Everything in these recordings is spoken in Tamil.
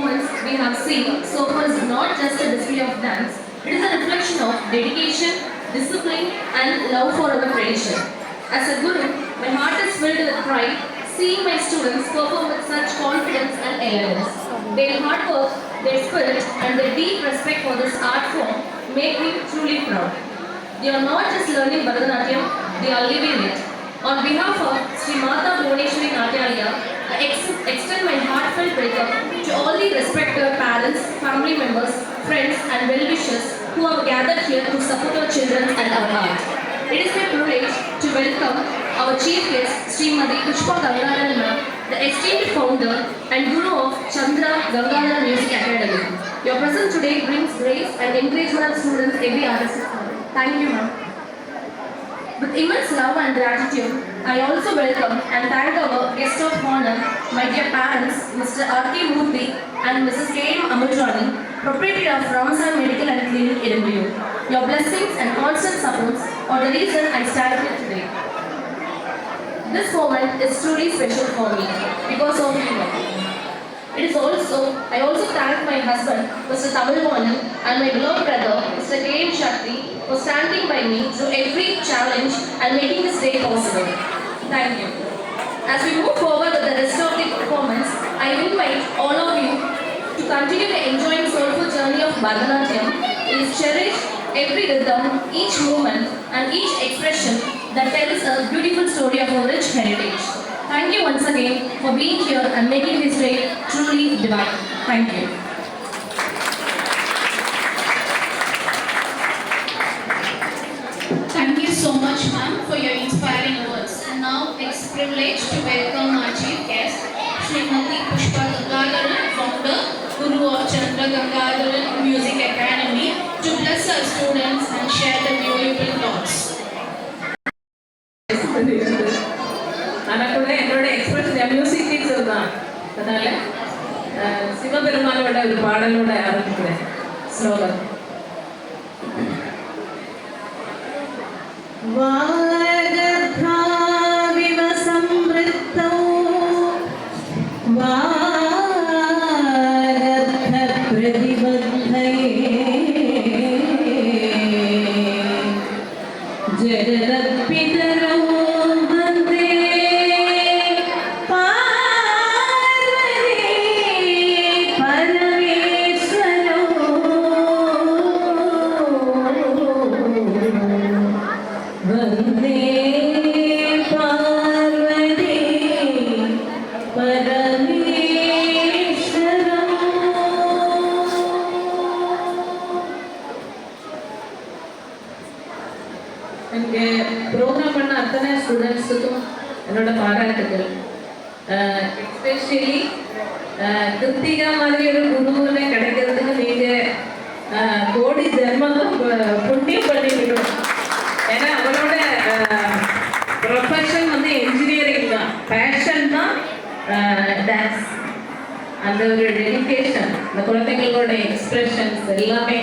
performance we have seen so far is not just a display of dance, it is a reflection of dedication, discipline, and love for our tradition. As a guru, my heart is filled with pride seeing my students perform with such confidence and elegance. Their hard work, their spirit, and their deep respect for this art form make me truly proud. They are not just learning Bharatanatyam, they are living it. On behalf of Sri Mata Bhuvaneshwari Natyalaya, extend my heartfelt welcome to all the respected parents, family members, friends, and well-wishers who have gathered here to support our children and our art. It is my privilege to welcome our chief guest, Srimati Pushpa Gangadhar Ma'am, the esteemed founder and guru of Chandra Gangadhar Music Academy. Your presence today brings grace and encouragement of students every artist. Thank you, ma'am. With immense love and gratitude, I also welcome and thank our guest of honor, my dear parents, Mr. R.K. Murthy and Mrs. K.M. Amujani, proprietor of Ramazan Medical and Clinic, Edinburgh. Your blessings and constant supports are the reason I stand here today. This moment is truly special for me because of you. It is also, I also thank my husband, Mr. Tamil Mohan, and my beloved brother, K. M. Shakti, for standing by me through every challenge and making this day possible. Thank you. As we move forward with the rest of the performance, I invite all of you to continue the enjoying soulful journey of Bharatanatyam. Please cherish every rhythm, each movement, and each expression that tells a beautiful story of our rich heritage. Thank you once again for being here and making this day truly divine. Thank you. Privilege to welcome our chief guest, Srimati Pushpa Gangadharan, founder, Guru of Chandra Gangadharan Music Academy, to bless our students and share the beautiful thoughts. ஆனா கூட என்னோட எக்ஸ்பிரஷன் மியூசிக் டீச்சர் தான் அதனால சிவபெருமானோட ஒரு பாடலோட ஆரம்பிக்கிறேன் ஸ்லோகன் வா இங்கே ப்ரோக்ராம் பண்ண அத்தனை ஸ்டூடெண்ட்ஸுக்கும் என்னோட பாராட்டுகள். எஸ்பெஷலி கிருத்திகா மாதிரி ஒரு குருவில் கிடைக்கிறதுக்கு நீங்கள் கோடி ஜென்மம் புண்ணியம் பண்ணிக்கணும் ஏன்னா அவரோட ப்ரொஃபஷன் வந்து என்ஜினியரிங் தான். பேஷன் தான் டான்ஸ் அந்த ஒரு டெடிக்கேஷன் இந்த குழந்தைங்களோட எக்ஸ்பிரஷன்ஸ் எல்லாமே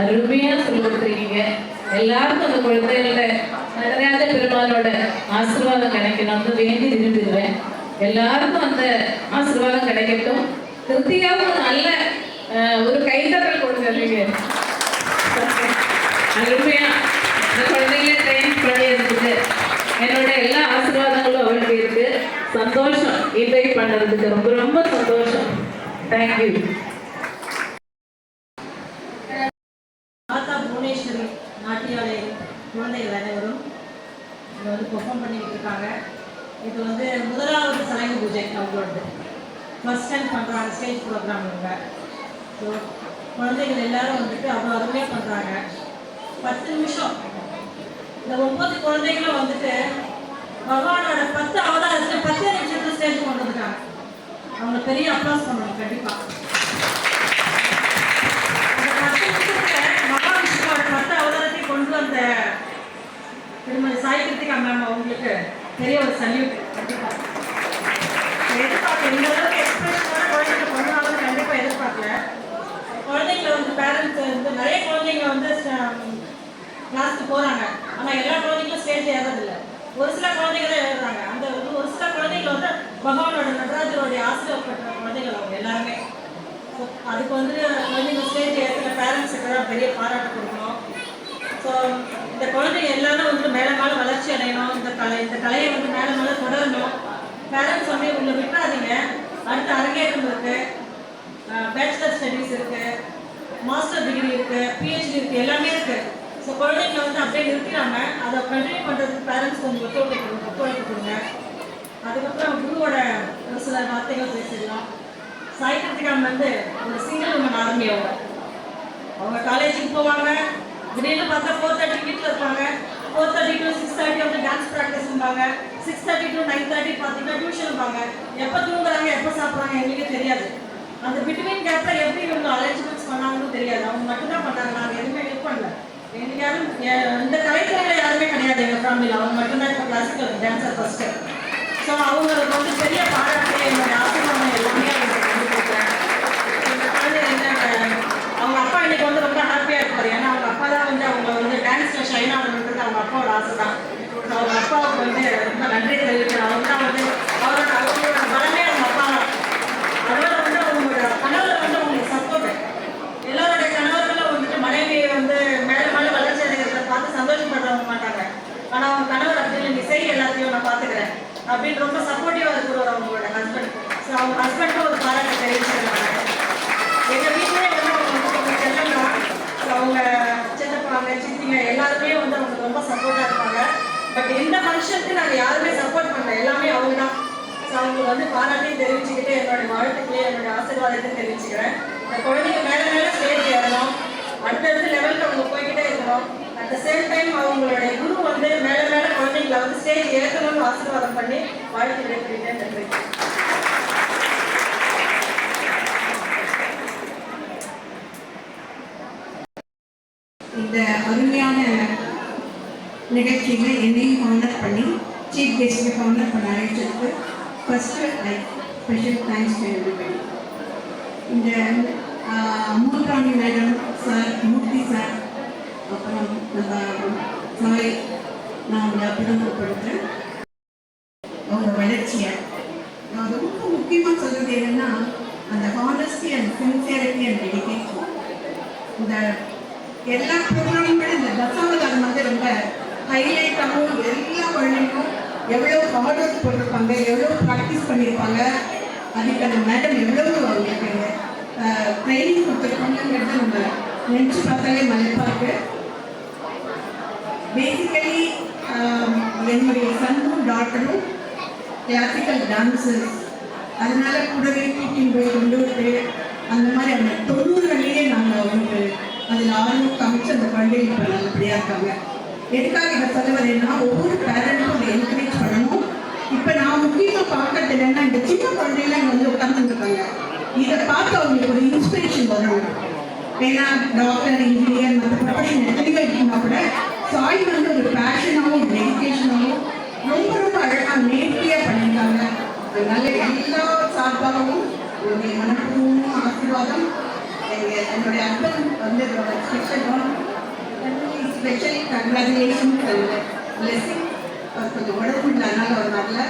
அருமையாக சொல்லி கொடுத்துருக்கீங்க. எல்லாருக்கும் அந்த குழந்தைகளோட நடராஜ பெருமானோட ஆசீர்வாதம் கிடைக்கணும்னு வேண்டி விரும்புகிறேன். எல்லாருக்கும் அந்த ஆசீர்வாதம் கிடைக்கட்டும். திருப்தியாகவும் நல்ல ஒரு கைதட்டல் கொடுத்துருக்கீங்க அருமையாக இந்த குழந்தைங்கள ட்ரெயின் பண்ணியதுக்கு என்னோட எல்லா ஆசீர்வாதங்களும் அவளுக்கு இருக்கு. சந்தோஷம். இன்வைட் பண்ணுறதுக்கு ரொம்ப ரொம்ப சந்தோஷம். தேங்க்யூ மாதா புவனேஸ்வரி நாட்டியாலய குழந்தைகள் அனைவரும் இங்கே வந்து பெர்ஃபார்ம் பண்ணிக்கிட்டு இருக்காங்க இது வந்து முதலாவது சலங்கு பூஜை அவங்களோட ஃபர்ஸ்ட் டைம் பண்ணுறாங்க ஸ்டேஜ் ப்ரோக்ராம் இவங்க. ஸோ குழந்தைகள் எல்லாரும் வந்துட்டு அவ்வளோ அருமையாக பண்ணுறாங்க பத்து நிமிஷம். இந்த ஒன்பது குழந்தைகளும் வந்துட்டு பகவானோட பத்து அவதாரத்தை பத்து நிமிஷத்துல ஸ்டேஜ் கொண்டு வந்துட்டாங்க அவங்க பெரிய அப்ளாஸ் பண்ணணும் கண்டிப்பாக அந்த மகாவிஷ்ணுவோட பத்து அவதாரத்தை கொண்டு வந்த திருமதி சாய் கிருத்திகா மேம் அவங்களுக்கு பெரிய ஒரு சல்யூட் கண்டிப்பா. எதிர்பார்க்கல. இந்த அளவுக்கு எக்ஸ்பிரஷனோட குழந்தைங்க பண்ணுவாங்கன்னு கண்டிப்பா எதிர்பார்க்கல. குழந்தைங்களை வந்து பேரண்ட்ஸ் வந்து நிறைய குழந்தைங்க வந்து கிளாஸ்க்கு போறாங்க. ஆனால் எல்லா குழந்தைகளும் சேர்ந்து ஏறதில்லை. ஒரு சில குழந்தைகள் தான் எழுதுறாங்க அந்த ஒரு சில குழந்தைகள் வந்து பகவானோட நடராஜருடைய ஆசிரியப்பட்ட குழந்தைகள் அவங்க எல்லாருமே. அதுக்கு வந்து குழந்தைங்க ஸ்டேஜ் ஏற்கிற தான் பெரிய பாராட்டு கொடுக்கணும். ஸோ இந்த குழந்தைங்க எல்லாரும் வந்து மேலே மேலே வளர்ச்சி அடையணும். இந்த கலை இந்த கலையை வந்து மேலே மேலே தொடரணும். பேரண்ட்ஸ் வந்து உங்களை விட்டாதீங்க அடுத்து அரங்கேற்றம் இருக்குது பேச்சுலர் ஸ்டடீஸ் இருக்குது மாஸ்டர் டிகிரி இருக்குது பிஹெச்டி இருக்குது எல்லாமே இருக்குது ஸோ குழந்தைங்களை வந்து அப்படியே நிறுத்திடாம அதை கண்டினியூ பண்ணுறதுக்கு பேரண்ட்ஸ் கொஞ்சம் ஒத்துழைப்பு கொடுங்க ஒத்துழைப்பு கொடுங்க. அதுக்கப்புறம் குருவோட ஒரு சில வார்த்தைகள் பேசிடலாம். சாய் கிருத்திகாம் வந்து ஒரு சிங்கிள் உமன் ஆர்மி அவங்க. அவங்க காலேஜுக்கு போவாங்க. திடீர்னு பார்த்தா ஃபோர் தேர்ட்டி வீட்டில் இருப்பாங்க. Four thirty to six thirty வந்து டான்ஸ் ப்ராக்டிஸ் இருப்பாங்க six thirty to nine thirty பார்த்தீங்கன்னா டியூஷன் இருப்பாங்க எப்போ தூங்குறாங்க எப்போ சாப்பிட்றாங்க எங்களுக்கே தெரியாது. அந்த பிட்வீன் கேப்பில் எப்படி இவங்க அரேஞ்ச்மெண்ட்ஸ் பண்ணாங்கன்னு தெரியாது. அவங்க மட்டும்தான் பண்ணாங்க. நாங்கள் எதுவுமே ஹெல்ப் பண்ணல. யாரும் இந்த கலைத்துறையில் யாருமே கிடையாது. எங்கள் ஃபேமிலியில் அவங்க மட்டும்தான் இப்போ கிளாசிக்கல் டான்ஸர் ஃபஸ்ட்டு ஸோ அவங்களுக்கு வந்து பெரிய பாராட்டு என்னுடைய ஆசீர்வாதம் எல்லாமே அவங்களுக்கு வந்து கொடுக்குறேன் இந்த குழந்தை என்ன அவங்க அப்பா இன்னைக்கு வந்து ரொம்ப ஹாப்பியாக இருப்பார். ஏன்னா அவங்க அப்பா தான் வந்து அவங்க வந்து டான்ஸில் ஷைன் ஆகணுன்றது அவங்க அப்பாவோட ஆசை தான் அவங்க அப்பாவுக்கு வந்து ரொம்ப நன்றி தெரிவிக்கிறேன். அவங்க தான் வந்து அவரோட அவங்களோட பலமே அவங்க அப்பா தான் அதோட வந்து அவங்களோட கணவர் வந்து அவங்களுக்கு சப்போர்ட் எல்லாருடைய கணவர்களும் வந்துட்டு மனைவியை வந்து மேலே மேலே வளர்ச்சி அடைகிறத பார்த்து சந்தோஷப்படுறவங்க மாட்டாங்க ஆனால் அவங்க கணவர் சரி எல்லாத்தையும் நான் பார்த்துக்கிறேன். அப்படின்னு ரொம்ப சப்போர்ட்டிவாக இருக்கிறவர் அவங்களோட ஹஸ்பண்ட் ஸோ அவங்க ஹஸ்பண்டும் ஒரு பாராட்டு தெரிவிச்சிருக்காங்க. எங்க வீட்டிலே வந்து அவங்க வந்து அவங்க சித்தப்பாங்க சித்திங்க எல்லாருமே வந்து அவங்க ரொம்ப சப்போர்ட்டா இருப்பாங்க. பட் இந்த ஃபங்க்ஷனுக்கு நாங்கள் யாருமே சப்போர்ட் பண்ணல. எல்லாமே அவங்க தான் ஸோ அவங்களுக்கு வந்து பாராட்டையும் தெரிவிச்சுக்கிட்டு என்னோட வாழ்த்துக்களையும் என்னோட ஆசீர்வாதத்தையும் தெரிவிச்சுக்கிறேன். இந்த குழந்தைங்க மேலே மேலே ஸ்டேஜ் ஏறணும். அடுத்தடுத்த லெவலுக்கு அவங்க போய்கிட்டே இருக்கணும். அட் த சேம் டைம் அவங்களுடைய குரு வந்து மேலே மேலே குழந்தைங்களை வந்து ஸ்டேஜ் ஏற்றணும்னு ஆசீர்வாதம் பண்ணி வாழ்த்து விடைபெறுகிறேன் நன்றி. இந்த அருமையான நிகழ்ச்சியில் என்னையும் ஹானர் பண்ணி சீஃப் கெஸ்ட்டை ஹானர் பண்ண அழைச்சதுக்கு first I special thanks to இந்த மூன்றாணி மேடம் சார் மூர்த்தி சார் அப்புறம் நம்ம சாய் நான் உங்களை அறிமுகப்படுத்துகிறேன் அவங்க வளர்ச்சியை நான் ரொம்ப முக்கியமாக சொல்றது என்னன்னா அந்த honesty and sincerity and dedication இந்த எல்லா ப்ரோக்ராமும் இந்த தசாவதாரம் வந்து ரொம்ப ஹைலைட்டாகவும் எல்லா குழந்தைக்கும் எவ்வளோ ஹார்ட் ஒர்க் போட்டிருப்பாங்க எவ்வளோ ப்ராக்டிஸ் பண்ணியிருப்பாங்க அதுக்கு அந்த மேடம் எவ்வளோ அவங்களுக்கு ட்ரைனிங் கொடுத்துருப்பாங்கங்கிறத நம்ம நினச்சி பார்த்தாலே மலைப்பாக இருக்குது பேசிக்கலி என்னுடைய சன்னும் டாட்டரும் கிளாசிக்கல் டான்ஸஸ் அதனால கூடவே கூட்டின்னு போய் கொண்டு விட்டு அந்த மாதிரி அந்த தொண்ணூறுகளிலேயே நாங்கள் அவங்களுக்கு அதில் ஆர்வம் காமிச்சு அந்த குழந்தைகள் இப்போ நல்லபடியாக இருக்காங்க. எதுக்காக இதை சொல்ல வரேன்னா ஒவ்வொரு பேரண்ட்டும் அதை என்கரேஜ் பண்ணணும். இப்போ நான் முக்கியமாக பார்க்கறது என்னன்னா இந்த சின்ன குழந்தைலாம் இங்கே வந்து உட்காந்துருக்காங்க இதை பார்த்து அவங்களுக்கு ஒரு இன்ஸ்பிரேஷன் வரணும் ஏன்னா டாக்டர் இன்ஜினியர் மற்ற ப்ரொஃபஷன் எத்தனையோ இருக்குன்னா கூட சாய் வந்து ஒரு பேஷனாகவும் டெடிக்கேஷனாகவும் ரொம்ப ரொம்ப அழகாக நேர்த்தியாக பண்ணியிருக்காங்க. அதனால எல்லா சார்பாகவும் ஒரு மனப்பூர்வமான ஆசீர்வாதம். எங்க- என்னுடைய அன்பன் வந்து ஸ்பெஷல் ஸ்பெஷலி கங்க்ராச்சுலேஷன் பிளெஸிங் கொஞ்சம் உடம்பு இல்லை அதனால அவர் வரல.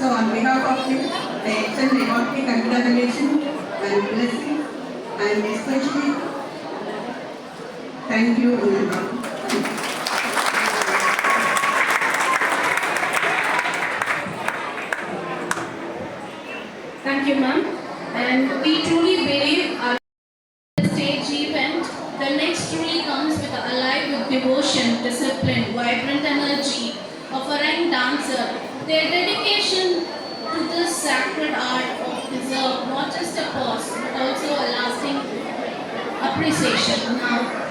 So on behalf of you I extend my heartly congratulation and blessing and especially thank you உங்களுக்கு a ranked dancer. Their dedication to this sacred art of not just a pause but also a lasting appreciation. Now,